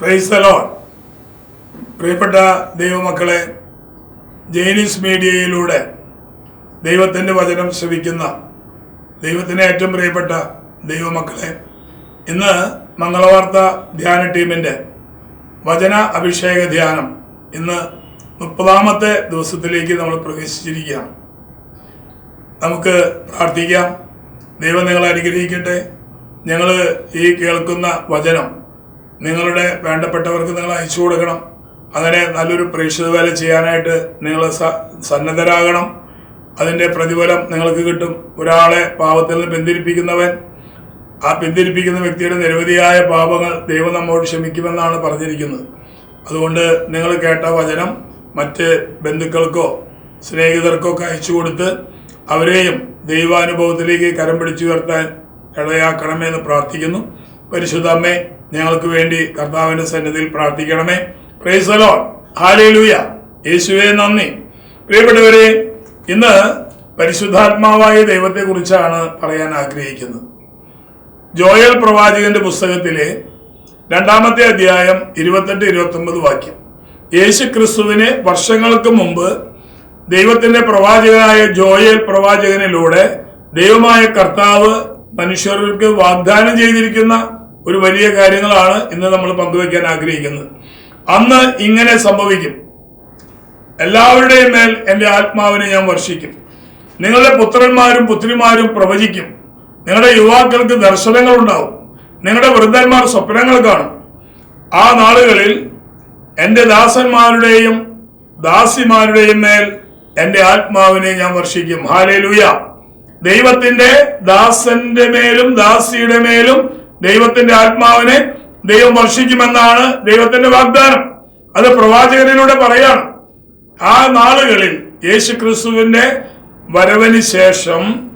പ്രൈസലോ പ്രിയപ്പെട്ട ദൈവമക്കളെ ജൈനീസ് മീഡിയയിലൂടെ ദൈവത്തിന്റെ വചനം ശ്രവിക്കുന്ന ദൈവത്തിന് ഏറ്റവും പ്രിയപ്പെട്ട ദൈവമക്കളെ ഇന്ന് മംഗളവാർത്ത ധ്യാന ടീമിന്റെ വചന അഭിഷേക ധ്യാനം ഇന്ന് മുപ്പതാമത്തെ ദിവസത്തിലേക്ക് നമ്മൾ പ്രവേശിച്ചിരിക്കുകയാണ്. നമുക്ക് പ്രാർത്ഥിക്കാം. ദൈവം നിങ്ങളെ അനുഗ്രഹിക്കട്ടെ. ഞങ്ങൾ ഈ കേൾക്കുന്ന വചനം നിങ്ങളുടെ വേണ്ടപ്പെട്ടവർക്ക് നിങ്ങൾ അയച്ചു കൊടുക്കണം. അങ്ങനെ നല്ലൊരു പ്രേക്ഷിത വേല ചെയ്യാനായിട്ട് നിങ്ങൾ സന്നദ്ധരാകണം. അതിന്റെ പ്രതിഫലം നിങ്ങൾക്ക് കിട്ടും. ഒരാളെ പാപത്തിൽ നിന്ന് പിന്തിരിപ്പിക്കുന്നവൻ ആ പിന്തിരിപ്പിക്കുന്ന വ്യക്തിയുടെ നിരവധിയായ പാപങ്ങൾ ദൈവം നമ്മോട് ക്ഷമിക്കുമെന്നാണ് പറഞ്ഞിരിക്കുന്നത്. അതുകൊണ്ട് നിങ്ങൾ കേട്ട വചനം മറ്റ് ബന്ധുക്കൾക്കോ സ്നേഹിതർക്കോ ഒക്കെ അയച്ചു കൊടുത്ത് അവരെയും ദൈവാനുഭവത്തിലേക്ക് കരം പിടിച്ചുയർത്താൻ ഇടയാക്കണമെന്ന് പ്രാർത്ഥിക്കുന്നു. പരിശുദ്ധ അമ്മേ ഞങ്ങൾക്ക് വേണ്ടി കർത്താവിന്റെ സന്നിധിയിൽ പ്രാർത്ഥിക്കണമേ. പ്രൈസലോ ഹാലേലൂയ യേശുവെ നന്ദി. പ്രിയപ്പെട്ടവരെ ഇന്ന് പരിശുദ്ധാത്മാവായ ദൈവത്തെക്കുറിച്ചാണ് പറയാൻ ആഗ്രഹിക്കുന്നത്. ജോയൽ പ്രവാചകന്റെ പുസ്തകത്തിലെ രണ്ടാമത്തെ അധ്യായം ഇരുപത്തെട്ട് ഇരുപത്തി ഒമ്പത് വാക്യം. യേശു ക്രിസ്തുവിന് വർഷങ്ങൾക്ക് മുമ്പ് ദൈവത്തിന്റെ പ്രവാചകനായ ജോയൽ പ്രവാചകനിലൂടെ ദൈവമായ കർത്താവ് മനുഷ്യർക്ക് വാഗ്ദാനം ചെയ്തിരിക്കുന്ന ഒരു വലിയ കാര്യങ്ങളാണ് ഇന്ന് നമ്മൾ പങ്കുവയ്ക്കാൻ ആഗ്രഹിക്കുന്നത്. അന്ന് ഇങ്ങനെ സംഭവിക്കും. എല്ലാവരുടെയും മേൽ എന്റെ ആത്മാവിനെ ഞാൻ വർഷിക്കും. നിങ്ങളുടെ പുത്രന്മാരും പുത്രിമാരും പ്രവചിക്കും. നിങ്ങളുടെ യുവാക്കൾക്ക് ദർശനങ്ങൾ ഉണ്ടാവും നിങ്ങളുടെ വൃദ്ധന്മാർ സ്വപ്നങ്ങൾ കാണും. ആ നാളുകളിൽ എന്റെ ദാസന്മാരുടെയും ദാസിമാരുടെയും മേൽ എന്റെ ആത്മാവിനെ ഞാൻ വർഷിക്കും. ഹാലേലൂയ ദൈവത്തിന്റെ ദാസന്റെ മേലും ദാസിയുടെ മേലും ദൈവത്തിന്റെ ആത്മാവിനെ ദൈവം വർഷിക്കുമെന്നാണ് ദൈവത്തിന്റെ വാഗ്ദാനം. അത് പ്രവാചകനിലൂടെ പറയാണ്. ആ നാളുകളിൽ യേശു ക്രിസ്തുവിന്റെ വരവിന് ശേഷം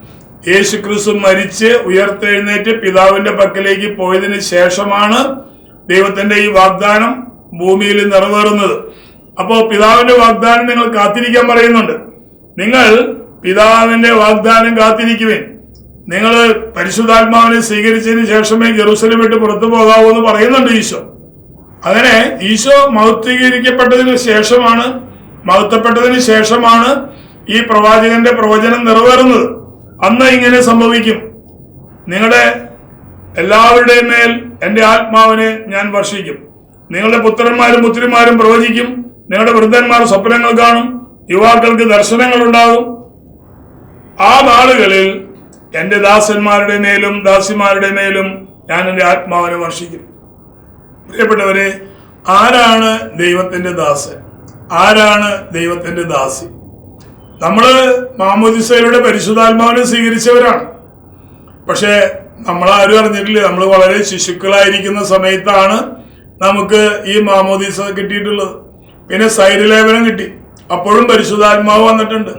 യേശു ക്രിസ്തു മരിച്ച് ഉയർത്തെഴുന്നേറ്റ് പിതാവിന്റെ പക്കലേക്ക് പോയതിനു ശേഷമാണ് ദൈവത്തിന്റെ ഈ വാഗ്ദാനം ഭൂമിയിൽ നിറവേറുന്നത്. അപ്പോ പിതാവിന്റെ വാഗ്ദാനം നിങ്ങൾ കാത്തിരിക്കാൻ പറയുന്നുണ്ട്. നിങ്ങൾ പിതാവിന്റെ വാഗ്ദാനം കാത്തിരിക്കുവേൻ. നിങ്ങൾ പരിശുദ്ധാത്മാവിനെ സ്വീകരിച്ചതിന് ശേഷമേ ജെറൂസലം വിട്ട് പുറത്തു പോകാവൂ എന്ന് പറയുന്നുണ്ട് ഈശോ. അങ്ങനെ ഈശോ മഹത്വീകരിക്കപ്പെട്ടതിന് ശേഷമാണ് മഹത്വപ്പെട്ടതിന് ശേഷമാണ് ഈ പ്രവാചകന്റെ പ്രവചനം നിറവേറുന്നത്. അന്ന് ഇങ്ങനെ സംഭവിക്കും. നിങ്ങളുടെ എല്ലാവരുടെയും മേൽ എന്റെ ആത്മാവിനെ ഞാൻ വർഷിക്കും. നിങ്ങളുടെ പുത്രന്മാരും പുത്രിമാരും പ്രവചിക്കും. നിങ്ങളുടെ വൃദ്ധന്മാർ സ്വപ്നങ്ങൾ കാണും. യുവാക്കൾക്ക് ദർശനങ്ങൾ ഉണ്ടാകും. ആ നാളുകളിൽ എന്റെ ദാസന്മാരുടെ മേലും ദാസിമാരുടെ മേലും ഞാൻ എന്റെ ആത്മാവിനെ വർഷിക്കും പ്രിയപ്പെട്ടവരെ ആരാണ് ദൈവത്തിന്റെ ദാസൻ? ആരാണ് ദൈവത്തിന്റെ ദാസി? നമ്മൾ മാമോദിസയിലൂടെ പരിശുദ്ധാത്മാവിനെ സ്വീകരിച്ചവരാണ്. പക്ഷെ ആരും അറിഞ്ഞിട്ടില്ല. നമ്മൾ വളരെ ശിശുക്കളായിരിക്കുന്ന സമയത്താണ് നമുക്ക് ഈ മാമോദീസ കിട്ടിയിട്ടുള്ളത്. പിന്നെ സൈര്യലേപനം കിട്ടി. അപ്പോഴും പരിശുദ്ധാത്മാവ് വന്നിട്ടുണ്ട്.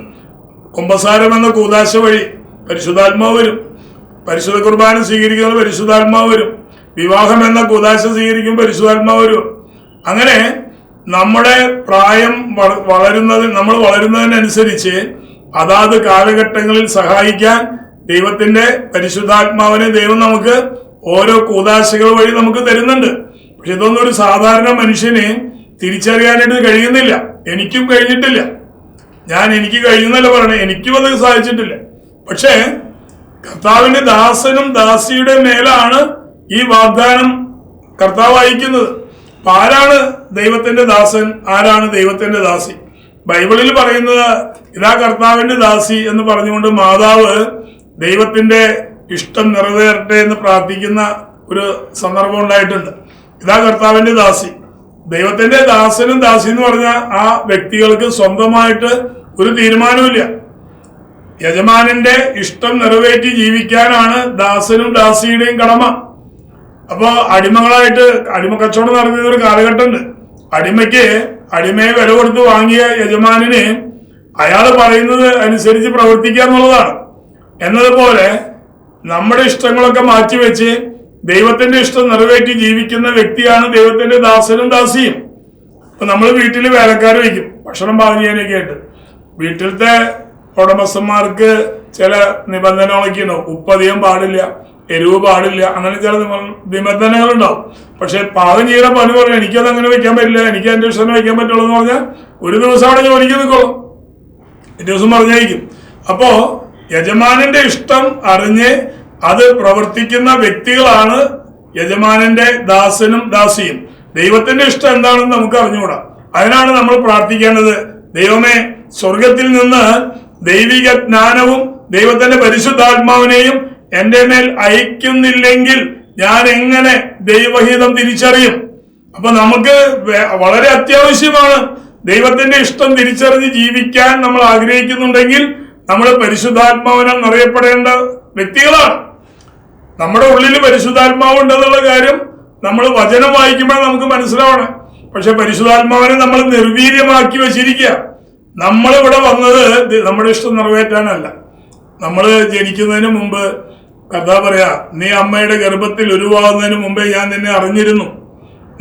കുംഭസാരം എന്ന കൂതാശ വഴി പരിശുദ്ധാത്മാവ് വരും. പരിശുദ്ധ കുർബാന സ്വീകരിക്കുന്ന പരിശുദ്ധാത്മാവ് വരും. വിവാഹം എന്ന കുദാശ സ്വീകരിക്കും പരിശുദ്ധാത്മാവ് വരും. അങ്ങനെ നമ്മുടെ പ്രായം വള- വളരുന്നത് നമ്മൾ വളരുന്നതിനനുസരിച്ച് അതാത് കാലഘട്ടങ്ങളിൽ സഹായിക്കാൻ ദൈവത്തിന്റെ പരിശുദ്ധാത്മാവിനെ ദൈവം നമുക്ക് ഓരോ കൂതാശകൾ വഴി നമുക്ക് തരുന്നുണ്ട്. പക്ഷെ ഇതൊന്നും ഒരു സാധാരണ മനുഷ്യന് തിരിച്ചറിയാനായിട്ട് കഴിയുന്നില്ല. എനിക്കും കഴിഞ്ഞിട്ടില്ല. ഞാൻ എനിക്ക് കഴിയുന്നല്ല പറയണേ. എനിക്കും അത് സാധിച്ചിട്ടില്ല. പക്ഷേ കർത്താവിന്റെ ദാസനും ദാസിയുടെ മേലാണ് ഈ വാഗ്ദാനം കർത്താവ് അയക്കുന്നത്. ആരാണ് ദൈവത്തിന്റെ ദാസൻ? ആരാണ് ദൈവത്തിന്റെ ദാസി? ബൈബിളിൽ പറയുന്നത് ഇതാ കർത്താവിന്റെ ദാസി എന്ന് പറഞ്ഞുകൊണ്ട് മാതാവ് ദൈവത്തിന്റെ ഇഷ്ടം നിറവേറട്ടെ എന്ന് പ്രാർത്ഥിക്കുന്ന ഒരു സന്ദർഭം ഉണ്ടായിട്ടുണ്ട്. ഇതാ കർത്താവിന്റെ ദാസി. ദൈവത്തിന്റെ ദാസനും ദാസി എന്ന് പറഞ്ഞ ആ വ്യക്തികൾക്ക് സ്വന്തമായിട്ട് ഒരു തീരുമാനമില്ല യജമാനന്റെ ഇഷ്ടം നിറവേറ്റി ജീവിക്കാനാണ് ദാസനും ദാസിയുടെയും കടമ. അപ്പോ അടിമകളായിട്ട് അടിമ കച്ചവടം നടത്തുന്ന ഒരു കാലഘട്ടമുണ്ട്. അടിമയ്ക്ക് അടിമയെ വില കൊടുത്ത് വാങ്ങിയ യജമാനിന് അയാൾ പറയുന്നത് അനുസരിച്ച് പ്രവർത്തിക്കുക എന്നുള്ളതാണ്. എന്നതുപോലെ നമ്മുടെ ഇഷ്ടങ്ങളൊക്കെ മാറ്റിവെച്ച് ദൈവത്തിന്റെ ഇഷ്ടം നിറവേറ്റി ജീവിക്കുന്ന വ്യക്തിയാണ് ദൈവത്തിന്റെ ദാസനും ദാസിയും. ഇപ്പൊ നമ്മൾ വീട്ടിൽ വേലക്കാർ വയ്ക്കും. ഭക്ഷണം പാകം ചെയ്യാനൊക്കെ ആയിട്ട്. വീട്ടിലത്തെ ഉടമസ്ഥന്മാർക്ക് ചില നിബന്ധനകളൊക്കെ ഉണ്ടാവും ഉപ്പധികം പാടില്ല എരിവ് പാടില്ല അങ്ങനെ ചില നിബന്ധനകളുണ്ടാവും. പക്ഷെ പാകം ചെയ്യുന്ന പണി പറഞ്ഞു എനിക്കത് അങ്ങനെ വെക്കാൻ പറ്റില്ല എനിക്ക് എന്റെ ഇഷ്ടം വെക്കാൻ പറ്റുള്ളൂ എന്ന് പറഞ്ഞാൽ ഒരു ദിവസം അവിടെ ജോലിക്ക് നിൽക്കുള്ളൂ ഒരു ദിവസം പറഞ്ഞായിരിക്കും അപ്പോ യജമാനന്റെ ഇഷ്ടം അറിഞ്ഞ് അത് പ്രവർത്തിക്കുന്ന വ്യക്തികളാണ് യജമാനന്റെ ദാസനും ദാസിയും. ദൈവത്തിന്റെ ഇഷ്ടം എന്താണെന്ന് നമുക്ക് അറിഞ്ഞുകൂടാ. അതിനാണ് നമ്മൾ പ്രാർത്ഥിക്കേണ്ടത്. ദൈവമേ സ്വർഗത്തിൽ നിന്ന് ദൈവിക ജ്ഞാനവും ദൈവത്തിന്റെ പരിശുദ്ധാത്മാവിനെയും എന്റെ മേൽ അയക്കുന്നില്ലെങ്കിൽ ഞാൻ എങ്ങനെ ദൈവഹിതം തിരിച്ചറിയും? അപ്പൊ നമുക്ക് വളരെ അത്യാവശ്യമാണ് ദൈവത്തിന്റെ ഇഷ്ടം തിരിച്ചറിഞ്ഞ് ജീവിക്കാൻ നമ്മൾ ആഗ്രഹിക്കുന്നുണ്ടെങ്കിൽ നമ്മൾ പരിശുദ്ധാത്മാവിനാൽ നിറയപ്പെടേണ്ട വ്യക്തികളാണ്. നമ്മുടെ ഉള്ളിൽ പരിശുദ്ധാത്മാവ് ഉണ്ടെന്നുള്ള കാര്യം നമ്മൾ വചനം വായിക്കുമ്പോൾ നമുക്ക് മനസ്സിലാവണം. പക്ഷെ പരിശുദ്ധാത്മാവിനെ നമ്മൾ നിർവീര്യമാക്കി വെച്ചിരിക്കുക. നമ്മളിവിടെ വന്നത് നമ്മുടെ ഇഷ്ടം നിറവേറ്റാനല്ല. നമ്മൾ ജനിക്കുന്നതിന് മുമ്പ് കഥ പറയാ നീ അമ്മയുടെ ഗർഭത്തിൽ ഉരുവാകുന്നതിന് മുമ്പേ ഞാൻ നിന്നെ അറിഞ്ഞിരുന്നു.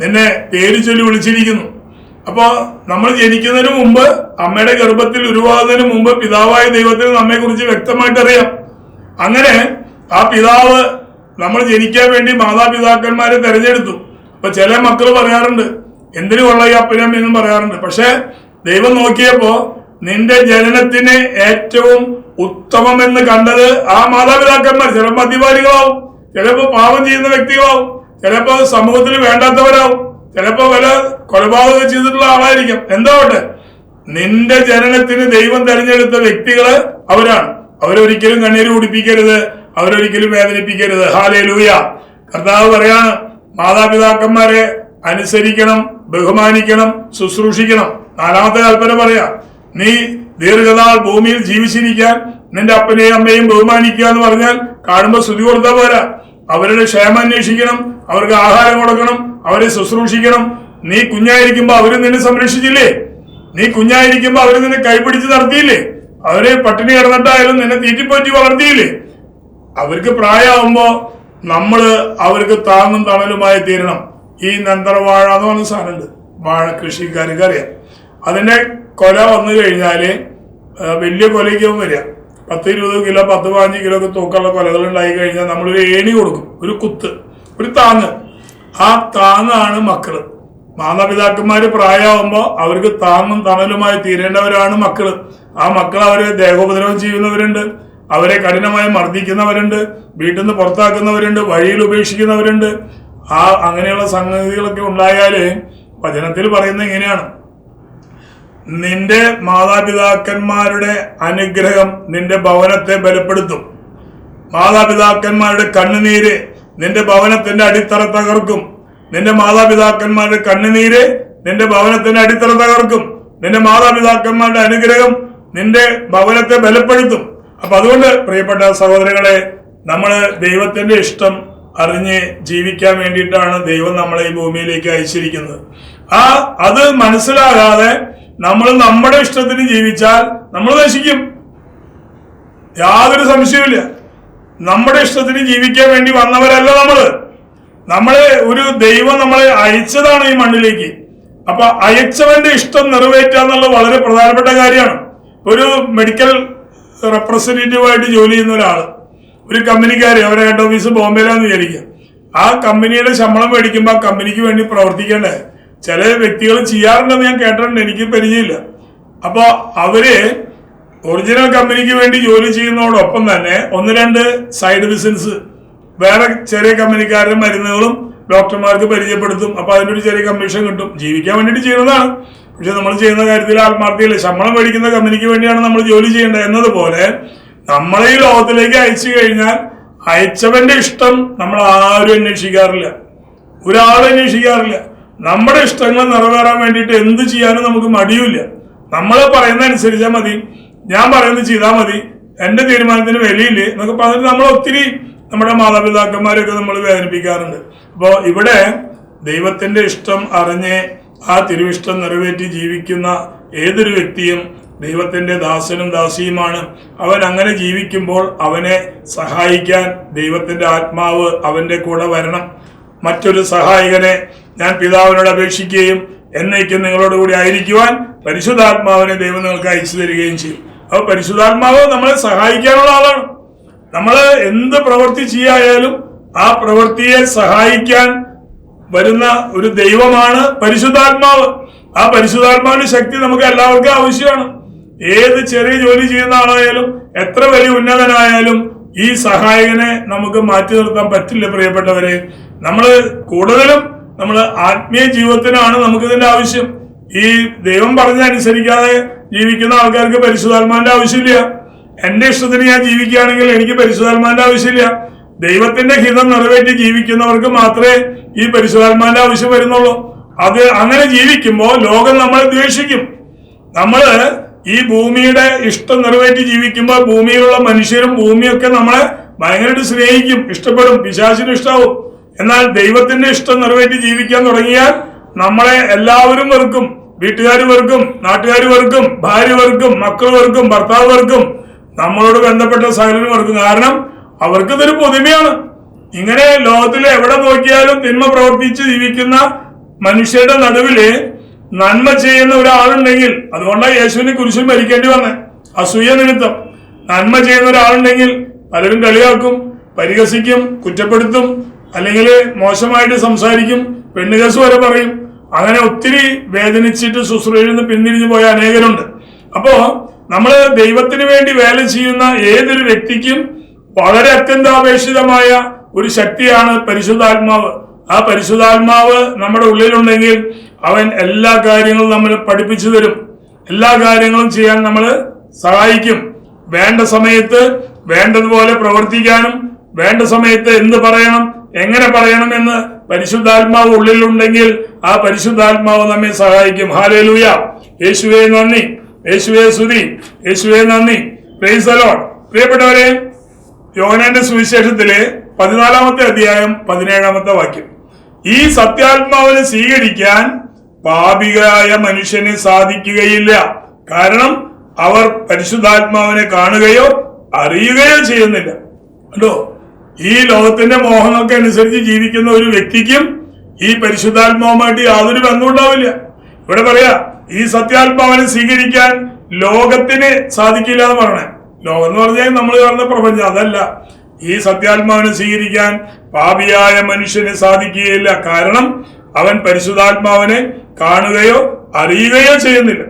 നിന്നെ പേര് ചൊല്ലി വിളിച്ചിരിക്കുന്നു. അപ്പോ നമ്മൾ ജനിക്കുന്നതിന് മുമ്പ് അമ്മയുടെ ഗർഭത്തിൽ ഉരുവാകുന്നതിന് മുമ്പ് പിതാവായ ദൈവത്തിന് നമ്മെ കുറിച്ച് വ്യക്തമായിട്ട് അറിയാം അങ്ങനെ ആ പിതാവ് നമ്മൾ ജനിക്കാൻ വേണ്ടി മാതാപിതാക്കന്മാരെ തെരഞ്ഞെടുത്തു. അപ്പൊ ചില മക്കൾ പറയാറുണ്ട് എന്തിനു കൊള്ള ഈ പറയാറുണ്ട്. പക്ഷെ ദൈവം നോക്കിയപ്പോ നിന്റെ ജനനത്തിന് ഏറ്റവും ഉത്തമമെന്ന് കണ്ടത് ആ മാതാപിതാക്കന്മാർ. ചിലപ്പോൾ അധികാരികളാവും ചിലപ്പോൾ പാപം ചെയ്യുന്ന വ്യക്തികളാവും ചിലപ്പോൾ സമൂഹത്തിൽ വേണ്ടാത്തവരാവും ചിലപ്പോൾ വല്ല കൊലപാതകം ചെയ്തിട്ടുള്ള ആളായിരിക്കും. എന്താവട്ടെ നിന്റെ ജനനത്തിന് ദൈവം തെരഞ്ഞെടുത്ത വ്യക്തികൾ അവരാണ്. അവരൊരിക്കലും കണ്ണീര് കുടിപ്പിക്കരുത് അവരൊരിക്കലും വേദനിപ്പിക്കരുത്. ഹാലേ ലൂയ കർത്താവ് പറയാണ് മാതാപിതാക്കന്മാരെ അനുസരിക്കണം ബഹുമാനിക്കണം ശുശ്രൂഷിക്കണം. നാലാമത്തെ കൽപ്പന പറയാ നീ ദീർഘനാൾ ഭൂമിയിൽ ജീവിച്ചിരിക്കാൻ നിന്റെ അപ്പനെയും അമ്മയും ബഹുമാനിക്കുക എന്ന് പറഞ്ഞാൽ കാണുമ്പോൾ സ്തുതി കൊടുത്താൽ പോരാ. അവരുടെ ക്ഷേമം അന്വേഷിക്കണം അവർക്ക് ആഹാരം കൊടുക്കണം അവരെ ശുശ്രൂഷിക്കണം. നീ കുഞ്ഞായിരിക്കുമ്പോൾ അവർ നിന്നെ സംരക്ഷിച്ചില്ലേ? നീ കുഞ്ഞായിരിക്കുമ്പോൾ അവർ നിന്നെ കൈപിടിച്ച് നടത്തിയില്ലേ? അവരെ പട്ടിണി കിടന്നിട്ടായാലും നിന്നെ തീറ്റിപ്പോറ്റി വളർത്തിയില്ലേ? അവർക്ക് പ്രായമാകുമ്പോ നമ്മൾ അവർക്ക് താങ്ങും തണലുമായി തീരണം. ഈ നന്തറവാഴ എന്ന് പറഞ്ഞ സാധനമുണ്ട്. വാഴ കൃഷിക്കാർക്ക് അറിയാം. അതിന്റെ കൊല വന്നു കഴിഞ്ഞാൽ വലിയ കൊലയ്ക്കും വരിക. പത്ത് ഇരുപത് കിലോ പത്ത് പതിനഞ്ച് കിലോ ഒക്കെ തൂക്കമുള്ള കൊലകൾ ഉണ്ടായി കഴിഞ്ഞാൽ നമ്മളൊരു ഏണി കൊടുക്കും. ഒരു കുത്ത് ഒരു താങ്ങ്. ആ താങ്ങാണ് മക്കൾ. മാതാപിതാക്കന്മാര് പ്രായമാകുമ്പോൾ അവർക്ക് താങ്ങും തണലുമായി തീരേണ്ടവരാണ് മക്കൾ. ആ മക്കൾ അവരെ ദേഹോപദ്രവം ചെയ്യുന്നവരുണ്ട് അവരെ കഠിനമായി മർദ്ദിക്കുന്നവരുണ്ട് വീട്ടിൽ നിന്ന് പുറത്താക്കുന്നവരുണ്ട് വഴിയിൽ ഉപേക്ഷിക്കുന്നവരുണ്ട്. ആ അങ്ങനെയുള്ള സംഗതികളൊക്കെ ഉണ്ടായാൽ വചനത്തിൽ പറയുന്നത് ഇങ്ങനെയാണ്. നിന്റെ മാതാപിതാക്കന്മാരുടെ അനുഗ്രഹം നിന്റെ ഭവനത്തെ ബലപ്പെടുത്തും. മാതാപിതാക്കന്മാരുടെ കണ്ണുനീര് നിന്റെ ഭവനത്തിന്റെ അടിത്തറ തകർക്കും. നിന്റെ മാതാപിതാക്കന്മാരുടെ കണ്ണുനീര് നിന്റെ ഭവനത്തിന്റെ അടിത്തറ തകർക്കും. നിന്റെ മാതാപിതാക്കന്മാരുടെ അനുഗ്രഹം നിന്റെ ഭവനത്തെ ബലപ്പെടുത്തും. അപ്പൊ അതുകൊണ്ട് പ്രിയപ്പെട്ട സഹോദരങ്ങളെ നമ്മൾ ദൈവത്തിന്റെ ഇഷ്ടം അറിഞ്ഞ് ജീവിക്കാൻ വേണ്ടിയിട്ടാണ് ദൈവം നമ്മളെ ഈ ഭൂമിയിലേക്ക് അയച്ചിരിക്കുന്നത്. ആ അത് മനസ്സിലാകാതെ നമ്മൾ നമ്മുടെ ഇഷ്ടത്തിന് ജീവിച്ചാൽ നമ്മൾ നശിക്കും. യാതൊരു സംശയവുമില്ല. നമ്മുടെ ഇഷ്ടത്തിന് ജീവിക്കാൻ വേണ്ടി വന്നവരല്ല നമ്മൾ നമ്മളെ ഒരു ദൈവം നമ്മളെ അയച്ചതാണ് ഈ മണ്ണിലേക്ക്. അപ്പൊ അയച്ചവന്റെ ഇഷ്ടം നിറവേറ്റുക എന്നുള്ളത് വളരെ പ്രധാനപ്പെട്ട കാര്യമാണ്. ഒരു മെഡിക്കൽ റെപ്രസെന്റേറ്റീവായിട്ട് ജോലി ചെയ്യുന്ന ഒരാൾ ഒരു കമ്പനിക്കാര് അവരെ ഹെഡ് ഓഫീസ് ബോംബെയിലാന്ന് വിചാരിക്കുക. ആ കമ്പനിയുടെ ശമ്പളം മേടിക്കുമ്പോൾ ആ കമ്പനിക്ക് വേണ്ടി പ്രവർത്തിക്കണ്ടേ? ചില വ്യക്തികൾ ചെയ്യാറുണ്ടെന്ന് ഞാൻ കേട്ടിട്ടുണ്ട് എനിക്ക് പരിചയമില്ല. അപ്പോൾ അവർ ഒറിജിനൽ കമ്പനിക്ക് വേണ്ടി ജോലി ചെയ്യുന്നതോടൊപ്പം തന്നെ ഒന്ന് രണ്ട് സൈഡ് ബിസിനസ് വേറെ ചെറിയ കമ്പനിക്കാരുടെ മരുന്നുകളും ഡോക്ടർമാർക്ക് പരിചയപ്പെടുത്തും. അപ്പൊ ഒരു ചെറിയ കമ്മീഷൻ കിട്ടും. ജീവിക്കാൻ വേണ്ടിയിട്ട് ചെയ്യുന്നതാണ്. പക്ഷെ നമ്മൾ ചെയ്യുന്ന കാര്യത്തിൽ ആത്മാർത്ഥയില്ല ശമ്പളം മേടിക്കുന്ന കമ്പനിക്ക് വേണ്ടിയാണ് നമ്മൾ ജോലി ചെയ്യേണ്ടത് എന്നതുപോലെ നമ്മളെ ഈ ലോകത്തിലേക്ക് അയച്ചു കഴിഞ്ഞാൽ അയച്ചവന്റെ ഇഷ്ടം നമ്മൾ ആരും അന്വേഷിക്കാറില്ല. ഒരാളും അന്വേഷിക്കാറില്ല. നമ്മുടെ ഇഷ്ടങ്ങൾ നിറവേറാൻ വേണ്ടിയിട്ട് എന്ത് ചെയ്യാനും നമുക്ക് മടിയില്ല നമ്മൾ പറയുന്ന അനുസരിച്ചാൽ മതി. ഞാൻ പറയുന്നത് ചെയ്താൽ മതി. എന്റെ തീരുമാനത്തിന് വിലയില്ലേ എന്നൊക്കെ പറഞ്ഞിട്ട് നമ്മൾ ഒത്തിരി നമ്മുടെ മാതാപിതാക്കന്മാരെയൊക്കെ നമ്മൾ വേദനിപ്പിക്കാറുണ്ട്. അപ്പോൾ ഇവിടെ ദൈവത്തിന്റെ ഇഷ്ടം അറിഞ്ഞ് ആ തിരുവിഷ്ടം നിറവേറ്റി ജീവിക്കുന്ന ഏതൊരു വ്യക്തിയും ദൈവത്തിന്റെ ദാസനും ദാസിയുമാണ്. അവൻ അങ്ങനെ ജീവിക്കുമ്പോൾ അവനെ സഹായിക്കാൻ ദൈവത്തിന്റെ ആത്മാവ് അവന്റെ കൂടെ വരണം. മറ്റൊരു സഹായകനെ ഞാൻ പിതാവിനോട് അപേക്ഷിക്കുകയും എന്നേക്കും നിങ്ങളോട് കൂടി ആയിരിക്കുവാൻ പരിശുദ്ധാത്മാവിനെ ദൈവം നിങ്ങൾക്ക് അയച്ചു തരികയും ചെയ്യും. അപ്പോൾ പരിശുദ്ധാത്മാവ് നമ്മളെ സഹായിക്കാനുള്ള ആളാണ്. നമ്മൾ എന്ത് പ്രവൃത്തി ചെയ്യായാലും ആ പ്രവൃത്തിയെ സഹായിക്കാൻ വരുന്ന ഒരു ദൈവമാണ് പരിശുദ്ധാത്മാവ്. ആ പരിശുദ്ധാത്മാവിന്റെ ശക്തി നമുക്ക് എല്ലാവർക്കും ആവശ്യമാണ്. ഏത് ചെറിയ ജോലി ചെയ്യുന്ന ആളായാലും എത്ര വലിയ ഉന്നതനായാലും ഈ സഹായകനെ നമുക്ക് മാറ്റി നിർത്താൻ പറ്റില്ല പ്രിയപ്പെട്ടവരെ. നമ്മൾ കൂടുതലും നമ്മൾ ആത്മീയ ജീവിതത്തിനാണ് നമുക്ക് ഇതിന്റെ ആവശ്യം. ഈ ദൈവം പറഞ്ഞനുസരിക്കാതെ ജീവിക്കുന്ന ആൾക്കാർക്ക് പരിശുദ്ധാത്മാന്റെ ആവശ്യമില്ല. എന്റെ ഇഷ്ടത്തിന് ഞാൻ ജീവിക്കുകയാണെങ്കിൽ എനിക്ക് പരിശുദ്ധാത്മാന്റെ ആവശ്യമില്ല. ദൈവത്തിന്റെ ഹിതം നിറവേറ്റി ജീവിക്കുന്നവർക്ക് മാത്രമേ ഈ പരിശുദ്ധാത്മാന്റെ ആവശ്യം വരുന്നുള്ളൂ. അത് അങ്ങനെ ജീവിക്കുമ്പോൾ ലോകം നമ്മളെ ദ്വേഷിക്കും. നമ്മൾ ഈ ഭൂമിയുടെ ഇഷ്ടം നിറവേറ്റി ജീവിക്കുമ്പോൾ ഭൂമിയിലുള്ള മനുഷ്യരും ഭൂമിയൊക്കെ നമ്മളെ ഭയങ്കരമായിട്ട് സ്നേഹിക്കും ഇഷ്ടപ്പെടും പിശാചിനും ഇഷ്ടാവും. എന്നാൽ ദൈവത്തിന്റെ ഇഷ്ടം നിറവേറ്റി ജീവിക്കാൻ തുടങ്ങിയാൽ നമ്മളെ എല്ലാവരും വെറുക്കും. വീട്ടുകാർ വെറുക്കും നാട്ടുകാർ വെറുക്കും ഭാര്യ വെറുക്കും മക്കൾ വെറുക്കും ഭർത്താവ് വെറുക്കും. നമ്മളോട് ബന്ധപ്പെട്ട സകലരും വെറുക്കും. കാരണം അവർക്ക് ഇതൊരു പൊതുമയാണ്. ഇങ്ങനെ ലോകത്തിൽ എവിടെ നോക്കിയാലും തിന്മ പ്രവർത്തിച്ച് ജീവിക്കുന്ന മനുഷ്യരുടെ നടുവിൽ നന്മ ചെയ്യുന്ന ഒരാളുണ്ടെങ്കിൽ അതുകൊണ്ടാണ് യേശുവിന് കുരിശിൽ മരിക്കേണ്ടി വന്നത് അസൂയ നിമിത്തം. നന്മ ചെയ്യുന്ന ഒരാളുണ്ടെങ്കിൽ പലരും കളിയാക്കും പരിഹസിക്കും കുറ്റപ്പെടുത്തും അല്ലെങ്കിൽ മോശമായിട്ട് സംസാരിക്കും പെണ്ണുകേസ് വരെ പറയും. അങ്ങനെ ഒത്തിരി വേദനിച്ചിട്ട് ശുശ്രൂഷയിൽ നിന്ന് പിന്തിരിഞ്ഞു പോയ അനേകരുണ്ട്. അപ്പോ നമ്മൾ ദൈവത്തിന് വേണ്ടി വേല ചെയ്യുന്ന ഏതൊരു വ്യക്തിക്കും വളരെ അത്യന്താപേക്ഷിതമായ ഒരു ശക്തിയാണ് പരിശുദ്ധാത്മാവ്. ആ പരിശുദ്ധാത്മാവ് നമ്മുടെ ഉള്ളിലുണ്ടെങ്കിൽ അവൻ എല്ലാ കാര്യങ്ങളും നമ്മൾ പഠിപ്പിച്ചു തരും. എല്ലാ കാര്യങ്ങളും ചെയ്യാൻ നമ്മൾ സഹായിക്കും. വേണ്ട സമയത്ത് വേണ്ടതുപോലെ പ്രവർത്തിക്കാനും വേണ്ട സമയത്ത് എന്ത് പറയണം എങ്ങനെ പറയണമെന്ന് പരിശുദ്ധാത്മാവ് ഉള്ളിലുണ്ടെങ്കിൽ ആ പരിശുദ്ധാത്മാവ് നമ്മെ സഹായിക്കും. ഹാലേലൂയ യേശുവേ നന്ദി. യേശുവേ സ്തുതി. യേശുവേ നന്ദി. പ്രൈസ് പ്രിയപ്പെട്ടവരെ യോഹനാന്റെ സുവിശേഷത്തിലെ പതിനാലാമത്തെ അധ്യായം പതിനേഴാമത്തെ വാക്യം. ഈ സത്യാത്മാവിനെ സ്വീകരിക്കാൻ പാപികരായ മനുഷ്യന് സാധിക്കുകയില്ല. കാരണം അവർ പരിശുദ്ധാത്മാവിനെ കാണുകയോ അറിയുകയോ ചെയ്യുന്നില്ല. കണ്ടോ? ഈ ലോകത്തിന്റെ മോഹങ്ങൾക്ക് അനുസരിച്ച് ജീവിക്കുന്ന ഒരു വ്യക്തിക്കും ഈ പരിശുദ്ധാത്മാവുമായിട്ട് യാതൊരു ബന്ധവും ഉണ്ടാവില്ല. ഇവിടെ പറയാ ഈ സത്യാത്മാവിനെ സ്വീകരിക്കാൻ ലോകത്തിന് സാധിക്കില്ല എന്ന് പറയണേ. ലോകം എന്ന് പറഞ്ഞാൽ നമ്മൾ കാണുന്ന പ്രപഞ്ചം അതല്ല. ഈ സത്യാത്മാവിനെ സ്വീകരിക്കാൻ പാപിയായ മനുഷ്യന് സാധിക്കുകയില്ല. കാരണം അവൻ പരിശുദ്ധാത്മാവിനെ കാണുകയോ അറിയുകയോ ചെയ്യുന്നില്ല.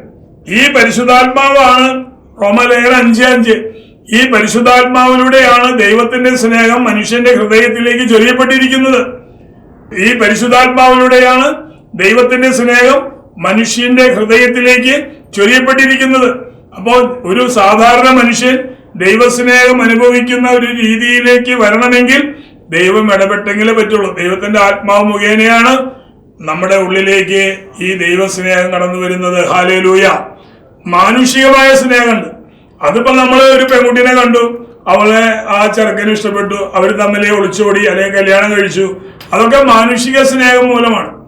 ഈ പരിശുദ്ധാത്മാവാണ് റോമലേഖന അഞ്ച് അഞ്ച്. ഈ പരിശുദ്ധാത്മാവിലൂടെയാണ് ദൈവത്തിന്റെ സ്നേഹം മനുഷ്യന്റെ ഹൃദയത്തിലേക്ക് ചൊരിയപ്പെട്ടിരിക്കുന്നത്. ഈ പരിശുദ്ധാത്മാവിലൂടെയാണ് ദൈവത്തിന്റെ സ്നേഹം മനുഷ്യന്റെ ഹൃദയത്തിലേക്ക് ചൊരിയപ്പെട്ടിരിക്കുന്നത്. അപ്പോൾ ഒരു സാധാരണ മനുഷ്യൻ ദൈവസ്നേഹം അനുഭവിക്കുന്ന ഒരു രീതിയിലേക്ക് വരണമെങ്കിൽ ദൈവം ഇടപെട്ടെങ്കിലേ പറ്റുള്ളൂ. ദൈവത്തിന്റെ ആത്മാവ് മുഖേനയാണ് നമ്മുടെ ഉള്ളിലേക്ക് ഈ ദൈവസ്നേഹം കടന്നു വരുന്നത് ഹാലേലൂയ മാനുഷികമായ സ്നേഹമുണ്ട്. അതിപ്പോ നമ്മൾ ഒരു പെൺകുട്ടിനെ കണ്ടു. അവളെ ആ ചെറുക്കന് ഇഷ്ടപ്പെട്ടു. അവർ തമ്മിലെ ഒളിച്ചോടി അല്ലെങ്കിൽ കല്യാണം കഴിച്ചു. അതൊക്കെ മാനുഷിക സ്നേഹം മൂലമാണ്.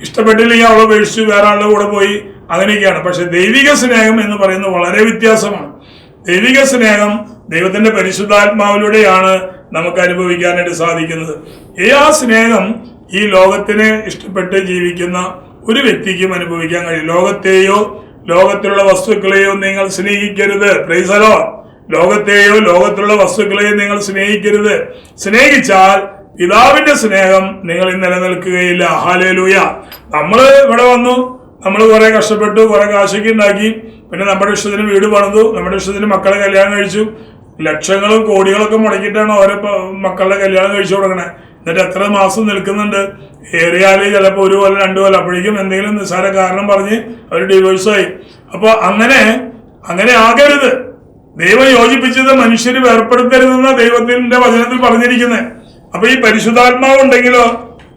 ഇഷ്ടപ്പെട്ടില്ലെങ്കിൽ അവളെ ഉപേക്ഷിച്ചു വേറെ ആളുടെ കൂടെ പോയി അങ്ങനെയൊക്കെയാണ്. പക്ഷെ ദൈവിക സ്നേഹം എന്ന് പറയുന്നത് വളരെ വ്യത്യാസമാണ്. ദൈവിക സ്നേഹം ദൈവത്തിന്റെ പരിശുദ്ധാത്മാവിലൂടെയാണ് നമുക്ക് അനുഭവിക്കാനായിട്ട് സാധിക്കുന്നത്. ഈ ആ സ്നേഹം ഈ ലോകത്തിനെ ഇഷ്ടപ്പെട്ട് ജീവിക്കുന്ന ഒരു വ്യക്തിക്കും അനുഭവിക്കാൻ കഴിയും. ലോകത്തെയോ ലോകത്തിലുള്ള വസ്തുക്കളെയോ നിങ്ങൾ സ്നേഹിക്കരുത്. പ്രൈസലോ ലോകത്തെയോ ലോകത്തിലുള്ള വസ്തുക്കളെയോ നിങ്ങൾ സ്നേഹിക്കരുത്. സ്നേഹിച്ചാൽ പിതാവിന്റെ സ്നേഹം നിങ്ങളിൽ നിലനിൽക്കുകയില്ല. ഹാലേലൂയ നമ്മൾ ഇവിടെ വന്നു. നമ്മൾ കുറെ കഷ്ടപ്പെട്ടു കുറെ കാശൊക്കെ ഉണ്ടാക്കി. പിന്നെ നമ്മുടെ ഇഷ്ടത്തിന് വീട് പണിതു. നമ്മുടെ ഇഷ്ടത്തിന് മക്കളെ കല്യാണം കഴിച്ചു. ലക്ഷങ്ങളും കോടികളൊക്കെ മുടക്കിയിട്ടാണ് ഓരോ മക്കളുടെ കല്യാണം കഴിച്ചു കൊടുക്കണേ. എന്നിട്ട് എത്ര മാസം നിൽക്കുന്നുണ്ട്? ഏറിയാൽ ചിലപ്പോൾ ഒരു കൊല്ലം രണ്ടു കൊല്ലം. അപ്പോഴേക്കും എന്തെങ്കിലും നിസ്സാര കാരണം പറഞ്ഞ് അവർ ഡിവോഴ്സായി അപ്പോൾ അങ്ങനെ അങ്ങനെ ആകരുത്. ദൈവം യോജിപ്പിച്ചത് മനുഷ്യര് വേർപ്പെടുത്തരുതെന്ന ദൈവത്തിന്റെ വചനത്തിൽ പറഞ്ഞിരിക്കുന്നത് അപ്പൊ ഈ പരിശുദ്ധാത്മാവ് ഉണ്ടെങ്കിലോ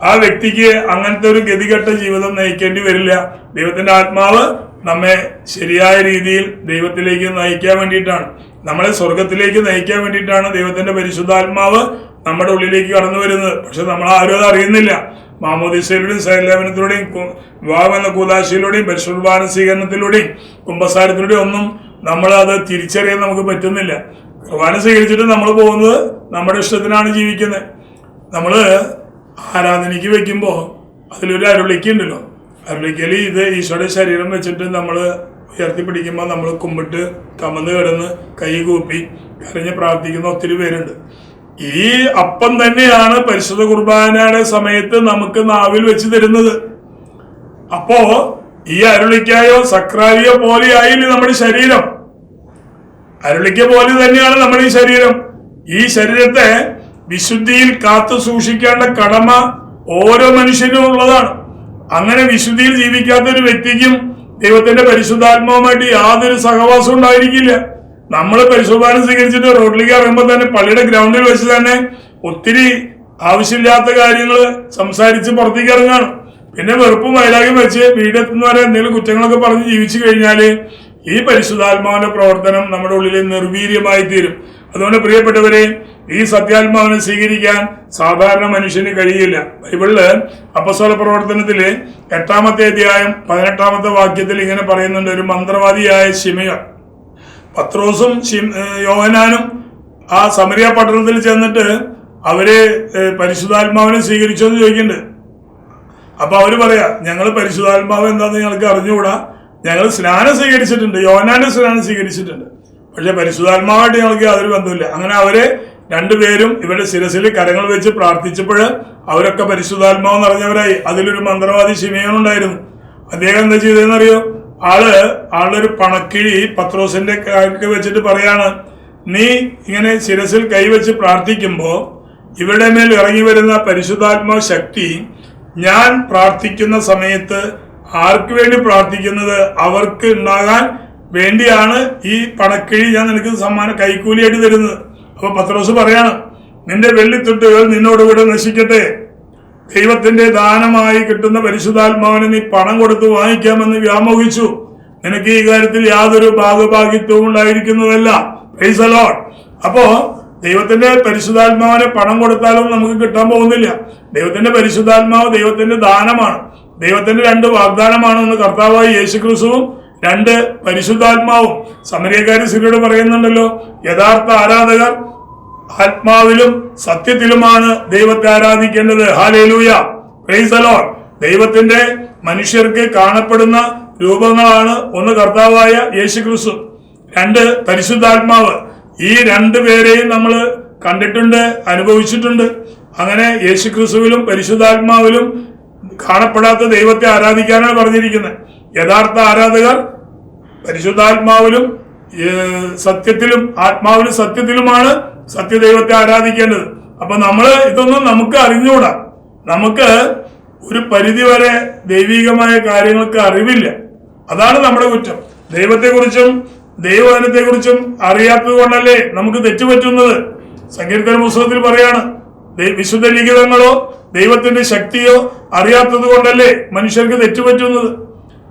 ആ വ്യക്തിക്ക് അങ്ങനത്തെ ഒരു ഗതികെട്ട ജീവിതം നയിക്കേണ്ടി വരില്ല. ദൈവത്തിന്റെ ആത്മാവ് നമ്മെ ശരിയായ രീതിയിൽ ദൈവത്തിലേക്ക് നയിക്കാൻ വേണ്ടിയിട്ടാണ്. നമ്മളെ സ്വർഗത്തിലേക്ക് നയിക്കാൻ വേണ്ടിയിട്ടാണ് ദൈവത്തിന്റെ പരിശുദ്ധാത്മാവ് നമ്മുടെ ഉള്ളിലേക്ക് കടന്നു വരുന്നത്. പക്ഷെ നമ്മൾ ആരും അത് അറിയുന്നില്ല. മാമോദിസയിലൂടെയും സൈലവനത്തിലൂടെയും വിവാഹം എന്ന കൂതാശയിലൂടെയും പരിശുദ്ധാന സ്വീകരണത്തിലൂടെയും കുംഭസാരത്തിലൂടെയും ഒന്നും നമ്മൾ അത് തിരിച്ചറിയാൻ നമുക്ക് പറ്റുന്നില്ല. കുർബാന സ്വീകരിച്ചിട്ട് നമ്മൾ പോകുന്നത് നമ്മുടെ ഇഷ്ടത്തിനാണ് ജീവിക്കുന്നത്. നമ്മൾ ആരാധനയ്ക്ക് വെക്കുമ്പോൾ അതിലൊരു അരുളിക്കുണ്ടല്ലോ അരുളിക്കൽ ഇത് ഈശോയുടെ ശരീരം വെച്ചിട്ട് നമ്മൾ ഉയർത്തി പിടിക്കുമ്പോൾ നമ്മൾ കുമ്പിട്ട് തമന്ന് കിടന്ന് കൈ കൂപ്പി കരഞ്ഞ് പ്രാർത്ഥിക്കുന്ന ഒത്തിരി പേരുണ്ട്. ഈ അപ്പം തന്നെയാണ് പരിശുദ്ധ കുർബാനയുടെ സമയത്ത് നമുക്ക് നാവിൽ വെച്ച് തരുന്നത്. അപ്പോ ഈ അരുളിക്കായോ സക്രാരിയോ പോലെ ആയില്ലേ നമ്മുടെ ശരീരം? അരുളിക്ക പോലെ തന്നെയാണ് നമ്മുടെ ഈ ശരീരം. ഈ ശരീരത്തെ വിശുദ്ധിയിൽ കാത്തു സൂക്ഷിക്കേണ്ട കടമ ഓരോ മനുഷ്യനും ഉള്ളതാണ്. അങ്ങനെ വിശുദ്ധിയിൽ ജീവിക്കാത്ത ഒരു വ്യക്തിക്കും ദൈവത്തിന്റെ പരിശുദ്ധാത്മാവുമായിട്ട് യാതൊരു സഹവാസം ഉണ്ടായിരിക്കില്ല. നമ്മൾ പരിശുദ്ധാനം സ്വീകരിച്ചിട്ട് റോഡിലേക്ക് ഇറങ്ങുമ്പോൾ തന്നെ പള്ളിയുടെ ഗ്രൗണ്ടിൽ വെച്ച് തന്നെ ഒത്തിരി ആവശ്യമില്ലാത്ത കാര്യങ്ങൾ സംസാരിച്ച് പുറത്തേക്ക് ഇറങ്ങാണ്. പിന്നെ വെറുപ്പും വൈരാഗ്യം വെച്ച് വീടെത്തുന്നവരെ എന്തെങ്കിലും കുറ്റങ്ങളൊക്കെ പറഞ്ഞ് ജീവിച്ചു കഴിഞ്ഞാൽ ഈ പരിശുദ്ധാത്മാവിന്റെ പ്രവർത്തനം നമ്മുടെ ഉള്ളിൽ നിർവീര്യമായി തീരും അതുകൊണ്ട് പ്രിയപ്പെട്ടവരെ ഈ സത്യാത്മാവിനെ സ്വീകരിക്കാൻ സാധാരണ മനുഷ്യന് കഴിയില്ല. ബൈബിളിൽ അപ്പസ്വല പ്രവർത്തനത്തിൽ എട്ടാമത്തെ അധ്യായം പതിനെട്ടാമത്തെ വാക്യത്തിൽ ഇങ്ങനെ പറയുന്നുണ്ട്. ഒരു മന്ത്രവാദിയായ ശിമയ പത്രോസും യോഹനാനും ആ സമരിയ പട്ടണത്തിൽ ചെന്നിട്ട് അവർ പരിശുദ്ധാത്മാവിനെ സ്വീകരിച്ചോ എന്ന് ചോദിക്കുന്നുണ്ട്. അപ്പൊ അവർ പറയാ ഞങ്ങൾ പരിശുദ്ധാത്മാവ് എന്താന്ന് ഞങ്ങൾക്ക് അറിഞ്ഞുകൂടാ. ഞങ്ങൾ സ്നാനം സ്വീകരിച്ചിട്ടുണ്ട്. യോഹനാനും സ്നാനം സ്വീകരിച്ചിട്ടുണ്ട്. പക്ഷെ പരിശുദ്ധാത്മാവായിട്ട് ഞങ്ങൾക്ക് യാതൊരു ബന്ധമില്ല അങ്ങനെ അവർ രണ്ടുപേരും ഇവരുടെ ശിരസിൽ കരങ്ങൾ വെച്ച് പ്രാർത്ഥിച്ചപ്പോൾ അവരൊക്കെ പരിശുദ്ധാത്മാവ് നിറഞ്ഞവരായി. അതിലൊരു മന്ത്രവാദി ശിമയോനുണ്ടായിരുന്നു അദ്ദേഹം എന്താ ചെയ്തതെന്നറിയോ? ആൾ ആളൊരു പണക്കിഴി പത്രോസിന്റെ കാക്ക് വെച്ചിട്ട് പറയാണ് നീ ഇങ്ങനെ ശിരസിൽ കൈവച്ച് പ്രാർത്ഥിക്കുമ്പോ ഇവരുടെ മേൽ ഇറങ്ങി വരുന്ന പരിശുദ്ധാത്മാവ് ശക്തി ഞാൻ പ്രാർത്ഥിക്കുന്ന സമയത്ത് ആർക്ക് വേണ്ടി പ്രാർത്ഥിക്കുന്നത്? അവർക്ക് ഉണ്ടാകാൻ വേണ്ടിയാണ് ഈ പണക്കിഴി ഞാൻ നിനക്ക് സമ്മാനം കൈക്കൂലിയായിട്ട് തരുന്നത്. അപ്പൊ പത്രോസ് പറയാണ് നിന്റെ വെള്ളിത്തുട്ടുകൾ നിന്നോടുകൂടെ നശിക്കട്ടെ. ദൈവത്തിന്റെ ദാനമായി കിട്ടുന്ന പരിശുദ്ധാത്മാവിനെ നീ പണം കൊടുത്ത് വാങ്ങിക്കാമെന്ന് വ്യാമോഹിച്ചു. നിനക്ക് ഈ കാര്യത്തിൽ യാതൊരു ഭാഗഭാഗിത്വവും ഉണ്ടായിരിക്കുന്നതല്ല. Lord. അപ്പോ ദൈവത്തിന്റെ പരിശുദ്ധാത്മാവിനെ പണം കൊടുത്താലും നമുക്ക് കിട്ടാൻ പോകുന്നില്ല. ദൈവത്തിന്റെ പരിശുദ്ധാത്മാവ് ദൈവത്തിന്റെ ദാനമാണ്. ദൈവത്തിന്റെ രണ്ട് വാഗ്ദാനമാണ് ഒന്ന് കർത്താവായ യേശു ക്രിസ്തുവും രണ്ട് പരിശുദ്ധാത്മാവും. സമരിയക്കാരി സിരിയോട് പറയുന്നുണ്ടല്ലോ യഥാർത്ഥ ആരാധകർ ആത്മാവിലും സത്യത്തിലുമാണ് ദൈവത്തെ ആരാധിക്കേണ്ടത്. ഹാലേലൂയ ക്രൈസലോൺ ദൈവത്തിന്റെ മനുഷ്യർക്ക് കാണപ്പെടുന്ന രൂപങ്ങളാണ് ഒന്ന് കർത്താവായ യേശു ക്രിസ്തു രണ്ട് പരിശുദ്ധാത്മാവ്. ഈ രണ്ടു പേരെയും നമ്മൾ കണ്ടിട്ടുണ്ട് അനുഭവിച്ചിട്ടുണ്ട്. അങ്ങനെ യേശു ക്രിസ്തുവിലും പരിശുദ്ധാത്മാവിലും കാണപ്പെടാത്ത ദൈവത്തെ ആരാധിക്കാനാണ് പറഞ്ഞിരിക്കുന്നത്. യഥാർത്ഥ ആരാധകർ പരിശുദ്ധാത്മാവിലും സത്യത്തിലും ആത്മാവിലും സത്യത്തിലുമാണ് സത്യദൈവത്തെ ആരാധിക്കേണ്ടത്? അപ്പൊ നമ്മൾ ഇതൊന്നും നമുക്ക് അറിഞ്ഞുകൂടാ നമുക്ക് ഒരു പരിധിവരെ ദൈവികമായ കാര്യങ്ങൾക്ക് അറിവില്ല. അതാണ് നമ്മുടെ കുറ്റം. ദൈവത്തെക്കുറിച്ചും ദൈവവചനത്തെക്കുറിച്ചും അറിയാത്തത് കൊണ്ടല്ലേ നമുക്ക് തെറ്റുപറ്റുന്നത്? സങ്കീർത്തന പുസ്തകത്തിൽ പറയാണ് വിശുദ്ധ ലിഖിതങ്ങളോ ദൈവത്തിന്റെ ശക്തിയോ അറിയാത്തത് കൊണ്ടല്ലേ മനുഷ്യർക്ക് തെറ്റുപറ്റുന്നത്?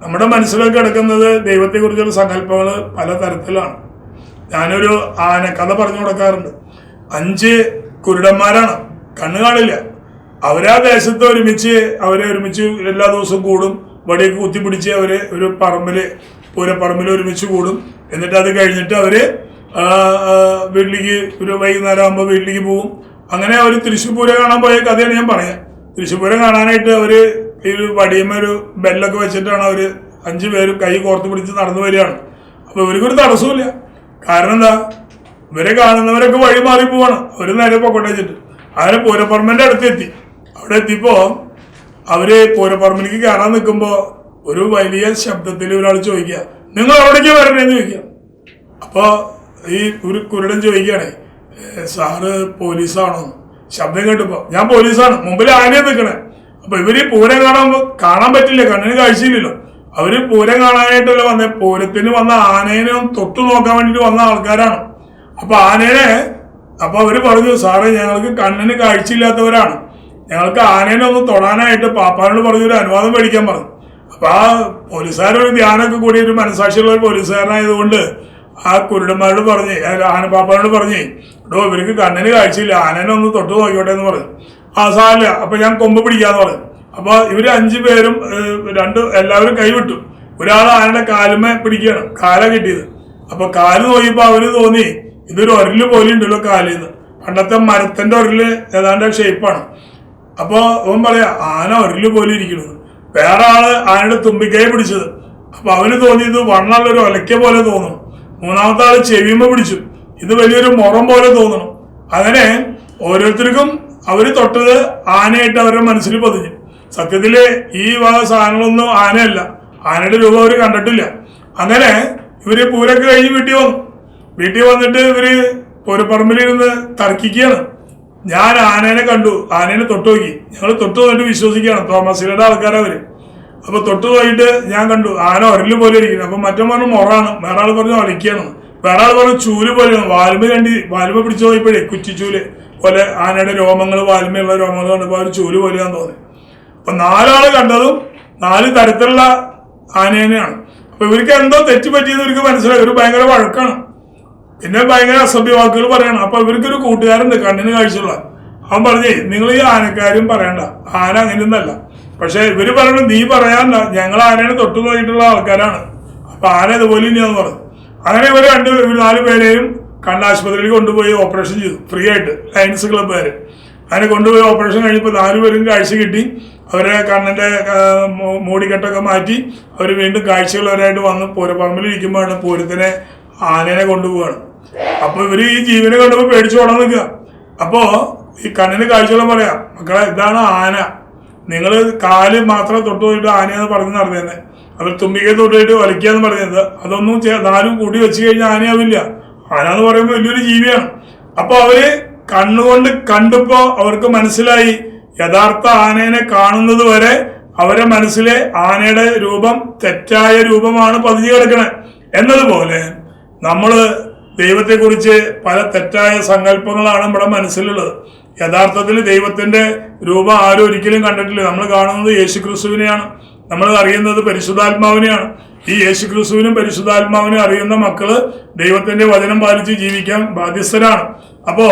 നമ്മുടെ മനസ്സിലൊക്കെ കിടക്കുന്നത് ദൈവത്തെക്കുറിച്ചുള്ള സങ്കല്പങ്ങൾ പല തരത്തിലാണ് ഞാനൊരു ആന കഥ പറഞ്ഞു കൊടുക്കാറുണ്ട്. അഞ്ച് കുരുടന്മാരാണ്. കണ്ണു കാണില്ല. അവരാ ദേശത്ത് ഒരുമിച്ച് അവരെ ഒരുമിച്ച് എല്ലാ ദിവസവും കൂടും. വടിയൊക്കെ കുത്തിപ്പിടിച്ച് അവർ ഒരു പറമ്പിൽ പൂരപ്പറമ്പിൽ ഒരുമിച്ച് കൂടും. എന്നിട്ട് അത് കഴിഞ്ഞിട്ട് അവർ വീട്ടിലേക്ക് ഒരു വൈകുന്നേരം ആകുമ്പോൾ വീട്ടിലേക്ക് പോകും അങ്ങനെ അവർ തൃശ്ശൂർ പൂരം കാണാൻ പോയ കഥയാണ് ഞാൻ പറയാം തൃശ്ശൂർ പൂരം കാണാനായിട്ട് അവർ ഈ ഒരു വടിയമ്മ ബെല്ലൊക്കെ വെച്ചിട്ടാണ് അവർ അഞ്ചു പേരും കൈ കോർത്ത് പിടിച്ച് നടന്നു വരികയാണ്. അപ്പോൾ ഇവർക്കൊരു തടസ്സമില്ല കാരണം എന്താ? ഇവരെ കാണുന്നവരൊക്കെ വഴി മാറി പോവാണ്. ഒരു നേരെ പൊക്കോട്ടെ വെച്ചിട്ട്. അങ്ങനെ അടുത്ത് എത്തി. അവിടെ എത്തിയപ്പോ അവർ പൂരപ്പറമ്പിലേക്ക് കയറാൻ നിൽക്കുമ്പോ ഒരു വലിയ ശബ്ദത്തിൽ ഒരാൾ ചോദിക്കുക നിങ്ങൾ എവിടേക്ക് വരണേന്ന് ചോദിക്കുക. അപ്പൊ ഈ ഒരു കുരുടൻ ചോദിക്കുകയാണേ സാറ് പോലീസാണോ? ശബ്ദം കേട്ടപ്പോ ഞാൻ പോലീസാണ്. മുമ്പിൽ ആനയെ നിൽക്കണേ അപ്പൊ ഇവർ ഈ പൂരം കാണാൻ കാണാൻ പറ്റില്ല. കണ്ണിന് കാഴ്ചയില്ലല്ലോ. അവർ പൂരം കാണാനായിട്ടല്ല വന്നേ? പൂരത്തിന് വന്ന ആനേനെ തൊട്ടു നോക്കാൻ വേണ്ടിട്ട് വന്ന ആൾക്കാരാണ്. അപ്പൊ ആനേനെ അപ്പൊ അവർ പറഞ്ഞു സാറേ ഞങ്ങൾക്ക് കണ്ണിന് കാഴ്ചയില്ലാത്തവരാണ്. ഞങ്ങൾക്ക് ആനേനെ ഒന്ന് തൊടാനായിട്ട് പാപ്പാനോട് പറഞ്ഞു ഒരു അനുവാദം മേടിക്കാൻ പറഞ്ഞു. അപ്പൊ ആ പോലീസുകാരൊരു ധ്യാനമൊക്കെ കൂടി ഒരു മനസാക്ഷിയുള്ള ഒരു പോലീസുകാരനായതുകൊണ്ട് ആ കുരുടന്മാരോട് പറഞ്ഞ് ആനപ്പാപ്പാനോട് പറഞ്ഞു ഡോ ഇവർക്ക് കണ്ണിന് കാഴ്ചയില്ല. ആനേനെ ഒന്ന് തൊട്ട് നോക്കിയോട്ടെ എന്ന് പറഞ്ഞു. ആ സാറില്ല അപ്പൊ ഞാൻ കൊമ്പ് പിടിക്കാന്ന് പറഞ്ഞു. അപ്പൊ ഇവർ അഞ്ചു പേരും രണ്ട് എല്ലാവരും കൈവിട്ടു. ഒരാൾ ആനയുടെ കാലുമേ പിടിക്കണം കാല കിട്ടിയത്. അപ്പൊ കാൽ നോക്കിയപ്പോ അവർ തോന്നി ഇതൊരു ഒരൽ പോലെ ഉണ്ടല്ലോ കാലിന്ന്. പണ്ടത്തെ മരത്തിന്റെ ഒരൽ ഏതാണ്ട് ഷേപ്പാണ്. അപ്പൊ അവൻ പറയാ ആന ഒരൽ പോലെ ഇരിക്കുന്നത് വേറെ ആൾ ആനയുടെ തുമ്പിക്കൈ പിടിച്ചത്. അപ്പൊ അവന് തോന്നിയത് വണ്ണുള്ള ഒരു ഒലക്ക പോലെ തോന്നും. മൂന്നാമത്തെ ആൾ ചെവിയുമ്പ പിടിച്ചു. ഇത് വലിയൊരു മുറം പോലെ തോന്നണം. അങ്ങനെ ഓരോരുത്തർക്കും അവർ തൊട്ടത് ആനയായിട്ട് അവരുടെ മനസ്സിൽ പതിഞ്ഞു. സത്യത്തിൽ ഈ വക സാധനങ്ങളൊന്നും ആനയല്ല. ആനയുടെ രൂപം അവർ കണ്ടിട്ടില്ല. അങ്ങനെ ഇവർ പൂരൊക്കെ കഴിഞ്ഞ് വീട്ടിൽ വന്നു. വീട്ടിൽ വന്നിട്ട് ഇവർ പൂരപ്പറമ്പിലിരുന്ന് തർക്കിക്കുകയാണ്. ഞാൻ ആനേനെ കണ്ടു. ആനേനെ തൊട്ട് നോക്കി. ഞങ്ങൾ തൊട്ട് നോക്കിട്ട് വിശ്വസിക്കുകയാണ്. തോമസിലയുടെ ആൾക്കാരവര് അപ്പൊ തൊട്ട് പോയിട്ട് ഞാൻ കണ്ടു. ആന ഒരൽ പോലെ ഇരിക്കുന്നു. അപ്പൊ മറ്റൊന്ന് പറഞ്ഞു മൊറാണ്. വേറെ ആൾ പറഞ്ഞു അളിക്കുകയാണ് വേറെ ആൾ പറഞ്ഞു ചൂൽ പോലെ വാൽമ കണ്ടി വാൽമ പിടിച്ചു പോയപ്പോഴേ കുറ്റിച്ചൂൽ പോലെ ആനയുടെ രോമങ്ങൾ വാലുമയുള്ള രോമങ്ങൾ കണ്ടപ്പോൾ ചൂൽ പോലെയാന്ന് തോന്നി. അപ്പൊ നാലാൾ കണ്ടതും നാല് തരത്തിലുള്ള ആനേനെയാണ്. അപ്പൊ ഇവർക്ക് എന്തോ തെറ്റ് പറ്റിയെന്ന് ഇവർക്ക് മനസ്സിലായി. ഇവർ ഭയങ്കര വഴക്കാണ്. പിന്നെ ഭയങ്കര അസഭ്യ വാക്കുകൾ പറയണം. അപ്പൊ ഇവർക്കൊരു കൂട്ടുകാരുണ്ട് കണ്ണിന് കാഴ്ചയുള്ള. അവൻ പറഞ്ഞേ നിങ്ങൾ ഈ ആനക്കാരും പറയണ്ട. ആന അങ്ങനെയൊന്നല്ല പക്ഷെ ഇവർ പറയണം നീ പറയാണ്ട. ഞങ്ങൾ ആനേനെ തൊട്ടു നോക്കിയിട്ടുള്ള ആൾക്കാരാണ്. അപ്പൊ ആന ഇതുപോലെ തന്നെയാന്ന് പറഞ്ഞു. അങ്ങനെ ഇവർ രണ്ട് നാല് പേരെയും കണ്ണാശുപത്രിയിൽ കൊണ്ടുപോയി ഓപ്പറേഷൻ ചെയ്തു. ഫ്രീ ആയിട്ട്. ലയൻസ് ക്ലബ്ബുകാര്. അങ്ങനെ കൊണ്ടുപോയി ഓപ്പറേഷൻ കഴിഞ്ഞപ്പോൾ നാലുപേരും കാഴ്ച കിട്ടി. അവരെ കണ്ണിന്റെ മൂടിക്കെട്ടൊക്കെ മാറ്റി അവർ വീണ്ടും കാഴ്ചയുള്ളവരായിട്ട് വന്ന് പൂരപ്പറമ്പിൽ ഇരിക്കുമ്പോഴാണ് പൂരത്തിനെ ആനേനെ കൊണ്ടുപോവാണ് അപ്പൊ ഇവർ ഈ ജീവനെ കൊണ്ടുപോയി പേടിച്ചു ഓടാൻ നിൽക്കുക. അപ്പോ ഈ കണ്ണിന് കാഴ്ചകളും പറയാം മക്കളെ ഇതാണ് ആന. നിങ്ങൾ കാൽ മാത്രം തൊട്ട് പോയിട്ട് ആനയെന്ന് പറഞ്ഞ് നടന്നേ അവർ തുമ്പിക്കെ തൊട്ടിട്ട് വലിക്കാന്ന് പറഞ്ഞത് അതൊന്നും നാലും കൂടി വെച്ച് കഴിഞ്ഞാൽ ആനയാവില്ല. ആന എന്ന് പറയുമ്പോൾ വലിയൊരു ജീവിയാണ്. അപ്പൊ അവർ കണ്ണുകൊണ്ട് കണ്ടപ്പോ അവർക്ക് മനസ്സിലായി. യഥാർത്ഥ ആനേനെ കാണുന്നത് വരെ അവരെ മനസ്സിലെ ആനയുടെ രൂപം തെറ്റായ രൂപമാണ് പതിഞ്ഞു കിടക്കുന്നത് എന്നതുപോലെ നമ്മൾ ദൈവത്തെക്കുറിച്ച് പല തെറ്റായ സങ്കല്പങ്ങളാണ് നമ്മുടെ മനസ്സിലുള്ളത്. യഥാർത്ഥത്തിൽ ദൈവത്തിന്റെ രൂപം ആരും ഒരിക്കലും കണ്ടിട്ടില്ല. നമ്മൾ കാണുന്നത് യേശു ക്രിസ്തുവിനെയാണ് നമ്മൾ അറിയുന്നത് പരിശുദ്ധാത്മാവിനെയാണ്. ഈ യേശു ക്രിസ്തുവിനും പരിശുദ്ധാത്മാവിനും അറിയുന്ന മക്കൾ ദൈവത്തിന്റെ വചനം പാലിച്ച് ജീവിക്കാൻ ബാധ്യസ്ഥരാണ്. അപ്പോ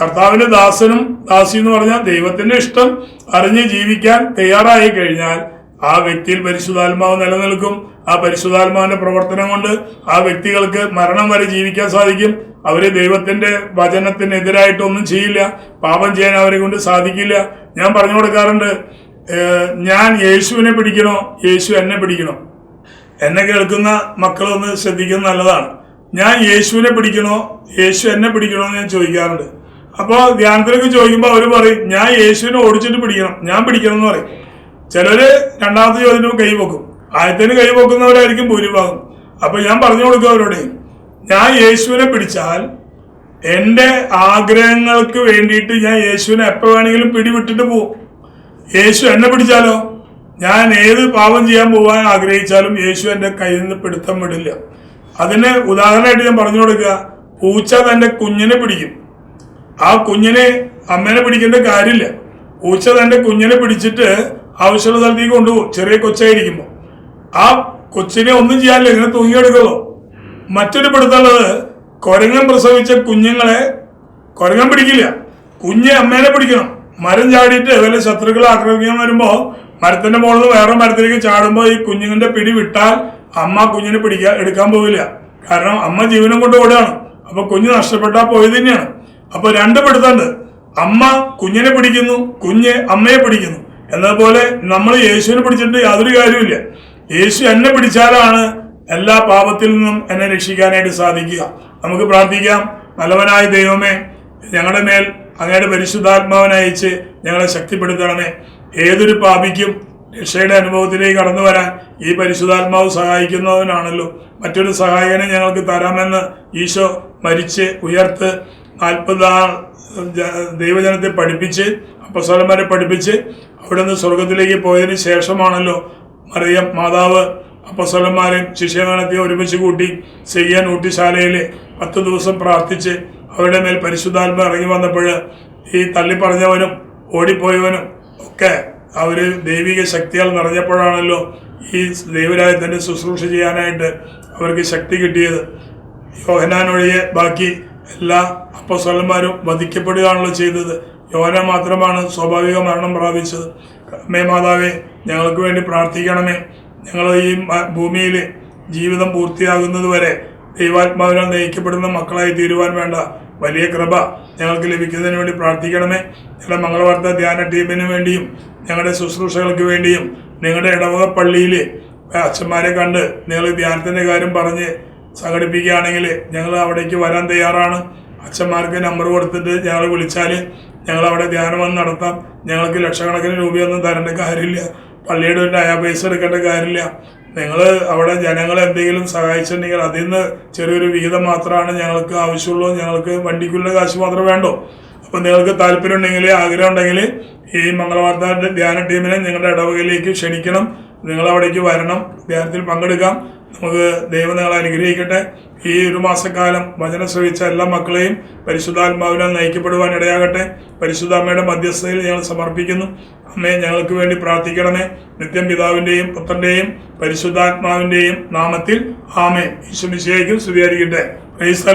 കർത്താവിന്റെ ദാസനും ദാസി എന്ന് പറഞ്ഞാൽ ദൈവത്തിന്റെ ഇഷ്ടം അറിഞ്ഞ് ജീവിക്കാൻ തയ്യാറായി കഴിഞ്ഞാൽ ആ വ്യക്തിയിൽ പരിശുദ്ധാത്മാവ് നിലനിൽക്കും. ആ പരിശുദ്ധാത്മാവിന്റെ പ്രവർത്തനം കൊണ്ട് ആ വ്യക്തികൾക്ക് മരണം വരെ ജീവിക്കാൻ സാധിക്കും. അവർ ദൈവത്തിന്റെ വചനത്തിനെതിരായിട്ടൊന്നും ചെയ്യില്ല. പാപം ചെയ്യാൻ അവരെ കൊണ്ട് സാധിക്കില്ല. ഞാൻ പറഞ്ഞു കൊടുക്കാറുണ്ട് ഞാൻ യേശുവിനെ പിടിക്കണോ? യേശു എന്നെ പിടിക്കണോ? എന്നെ കേൾക്കുന്ന മക്കളൊന്ന് ശ്രദ്ധിക്കുന്നത് നല്ലതാണ്. ഞാൻ യേശുവിനെ പിടിക്കണോ? യേശു എന്നെ പിടിക്കണോ ഞാൻ ചോദിക്കാറുണ്ട്. അപ്പോൾ ധ്യാനത്തിലൊക്കെ ചോദിക്കുമ്പോൾ അവർ പറയും ഞാൻ യേശുവിനെ ഓടിച്ചിട്ട് പിടിക്കണം ഞാൻ പിടിക്കണം എന്ന് പറയും. ചിലര് രണ്ടാമത്തെ ചോദ്യത്തിന് കൈ പൊക്കും. ആദ്യത്തിന് കൈ പൊക്കുന്നവരായിരിക്കും ഭൂരിഭാഗം. അപ്പൊ ഞാൻ പറഞ്ഞു കൊടുക്കും അവരോട് ഞാൻ യേശുവിനെ പിടിച്ചാൽ എന്റെ ആഗ്രഹങ്ങൾക്ക് വേണ്ടിയിട്ട് ഞാൻ യേശുവിനെ എപ്പോ വേണമെങ്കിലും പിടിവിട്ടിട്ട് പോകും യേശു എന്നെ പിടിച്ചാലോ? ഞാൻ ഏത് പാപം ചെയ്യാൻ പോകാൻ ആഗ്രഹിച്ചാലും യേശു എന്റെ കയ്യിൽ നിന്ന് പിടുത്തം വിടില്ല. അതിന് ഉദാഹരണമായിട്ട് ഞാൻ പറഞ്ഞു കൊടുക്കുക. പൂച്ച തന്റെ കുഞ്ഞിനെ പിടിക്കും. ആ കുഞ്ഞിനെ അമ്മേനെ പിടിക്കേണ്ട കാര്യമില്ല. പൂച്ച തന്റെ കുഞ്ഞിനെ പിടിച്ചിട്ട് ആവശ്യമുള്ള സ്ഥലത്തേക്ക് കൊണ്ടുപോകും. ചെറിയ കൊച്ചായിരിക്കുമ്പോൾ ആ കൊച്ചിനെ ഒന്നും ചെയ്യാനില്ല. ഇങ്ങനെ തൂങ്ങിയെടുക്കുള്ളൂ മറ്റൊരു പിടുത്തുള്ളത് കൊരങ്ങൻ പ്രസവിച്ച കുഞ്ഞുങ്ങളെ കൊരങ്ങൻ പിടിക്കില്ല. കുഞ്ഞ് അമ്മേനെ പിടിക്കണം. മരം ചാടിയിട്ട് വല്ല ശത്രുക്കളെ ആക്രമിക്കാൻ വരുമ്പോൾ മരത്തിന്റെ മുകളിൽ വേറെ മരത്തിലേക്ക് ചാടുമ്പോൾ ഈ കുഞ്ഞുങ്ങളുടെ പിടി വിട്ടാൽ അമ്മ കുഞ്ഞിനെ പിടിക്കാൻ എടുക്കാൻ പോവില്ല. കാരണം അമ്മ ജീവനം കൊണ്ട് ഓടുകയാണ്. അപ്പൊ കുഞ്ഞ് നഷ്ടപ്പെട്ടാൽ പോയത് തന്നെയാണ്. അപ്പൊ രണ്ട് പെടുത്താണ്ട് അമ്മ കുഞ്ഞിനെ പിടിക്കുന്നു കുഞ്ഞ് അമ്മയെ പിടിക്കുന്നു. എന്നതുപോലെ നമ്മൾ യേശുവിനെ പിടിച്ചിട്ട് യാതൊരു കാര്യമില്ല യേശു എന്നെ പിടിച്ചാലാണ് എല്ലാ പാപത്തിൽ നിന്നും എന്നെ രക്ഷിക്കാനായിട്ട് സാധിക്കുക. നമുക്ക് പ്രാർത്ഥിക്കാം. നല്ലവനായ ദൈവമേ ഞങ്ങളുടെ മേൽ അങ്ങയുടെ പരിശുദ്ധാത്മാവനയച്ച് ഞങ്ങളെ ശക്തിപ്പെടുത്തണമേ. ഏതൊരു പാപിക്കും രക്ഷയുടെ അനുഭവത്തിലേക്ക് കടന്നു വരാൻ ഈ പരിശുദ്ധാത്മാവ് സഹായിക്കുന്നവനാണല്ലോ. മറ്റൊരു സഹായകനെ ഞങ്ങൾക്ക് തരാമെന്ന് ഈശോ മരിച്ച് ഉയർത്ത് നാൽപ്പത് നാൾ ദൈവജനത്തെ പഠിപ്പിച്ച് അപ്പസ്വലന്മാരെ പഠിപ്പിച്ച് അവിടെ നിന്ന് സ്വർഗത്തിലേക്ക് പോയതിന് ശേഷമാണല്ലോ മറിയം മാതാവ് അപ്പസ്വലന്മാരെയും ശിഷ്യഗണത്തെ ഒരുമിച്ച് കൂട്ടി ചെയ്യാൻ ഊട്ടിശാലയിൽ പത്ത് ദിവസം പ്രാർത്ഥിച്ച് അവരുടെ മേൽ പരിശുദ്ധാത്മ ഇറങ്ങി വന്നപ്പോൾ ഈ തള്ളിപ്പറഞ്ഞവനും ഓടിപ്പോയവനും ഒക്കെ അവർ ദൈവിക ശക്തിയാൽ നിറഞ്ഞപ്പോഴാണല്ലോ ഈ ദൈവരാജ്യത്തിന്റെ ശുശ്രൂഷ ചെയ്യാനായിട്ട് അവർക്ക് ശക്തി കിട്ടിയത്. യോഹനാൻ ഒഴികെ ബാക്കി എല്ലാ അപ്പസ്വലന്മാരും വധിക്കപ്പെടുകയാണല്ലോ ചെയ്തത്. യോഹന മാത്രമാണ് സ്വാഭാവിക മരണം പ്രാപിച്ചത്. അമ്മേ മാതാവേ ഞങ്ങൾക്ക് വേണ്ടി പ്രാർത്ഥിക്കണമേ. ഞങ്ങൾ ഈ ഭൂമിയിൽ ജീവിതം പൂർത്തിയാകുന്നത് വരെ ദൈവാത്മാവിനാൽ നയിക്കപ്പെടുന്ന മക്കളായി തീരുവാൻ വേണ്ട. വലിയ കൃപ ഞങ്ങൾക്ക് ലഭിക്കുന്നതിന് വേണ്ടി പ്രാർത്ഥിക്കണമേ. ഞങ്ങളുടെ മംഗളവാർത്ത ധ്യാന ടീമിന് വേണ്ടിയും ഞങ്ങളുടെ ശുശ്രൂഷകൾക്ക് വേണ്ടിയും നിങ്ങളുടെ ഇടവക പള്ളിയിൽ അച്ഛന്മാരെ കണ്ട് നിങ്ങൾ ധ്യാനത്തിന്റെ കാര്യം പറഞ്ഞ് സംഘടിപ്പിക്കുകയാണെങ്കിൽ ഞങ്ങൾ അവിടേക്ക് വരാൻ തയ്യാറാണ്. അച്ഛന്മാർക്ക് നമ്പർ കൊടുത്തിട്ട് ഞങ്ങൾ വിളിച്ചാൽ ഞങ്ങൾ അവിടെ ധ്യാനം നടത്താം. ഞങ്ങൾക്ക് ലക്ഷക്കണക്കിന് രൂപയൊന്നും തരേണ്ട കാര്യമില്ല. പള്ളിയുടെ ഒരു നയാ പൈസ എടുക്കേണ്ട കാര്യമില്ല. നിങ്ങൾ അവിടെ ജനങ്ങളെ എന്തെങ്കിലും സഹായിച്ചിട്ടുണ്ടെങ്കിൽ അതിൽ നിന്ന് ചെറിയൊരു വിഹിതം മാത്രമാണ് ഞങ്ങൾക്ക് ആവശ്യമുള്ളൂ. ഞങ്ങൾക്ക് വണ്ടിക്കുള്ള കാശ് മാത്രം വേണ്ടോ. അപ്പം നിങ്ങൾക്ക് താല്പര്യം ഉണ്ടെങ്കിൽ ആഗ്രഹം ഉണ്ടെങ്കിൽ ഈ മംഗളവാർത്ത ധ്യാന ടീമിനെ നിങ്ങളുടെ ഇടവകയിലേക്ക് ക്ഷണിക്കണം. നിങ്ങൾ അവിടേക്ക് വരണം. ധ്യാനത്തിൽ പങ്കെടുക്കാം. നമുക്ക് ദൈവം നിങ്ങളെ അനുഗ്രഹിക്കട്ടെ. ഈ ഒരു മാസക്കാലം വചന ശ്രവിച്ച എല്ലാ മക്കളെയും പരിശുദ്ധാത്മാവിനാൽ നയിക്കപ്പെടുവാൻ ഇടയാകട്ടെ. പരിശുദ്ധ അമ്മയുടെ മധ്യസ്ഥതയിൽ ഞങ്ങൾ സമർപ്പിക്കുന്നു. അമ്മയെ ഞങ്ങൾക്ക് വേണ്ടി പ്രാർത്ഥിക്കണമേ. നിത്യം പിതാവിന്റെയും പുത്രന്റെയും പരിശുദ്ധാത്മാവിന്റെയും നാമത്തിൽ ആമേ ഈശ്വമിശയ്ക്കും സ്തുതിയായിരിക്കട്ടെ. പ്രൈസ്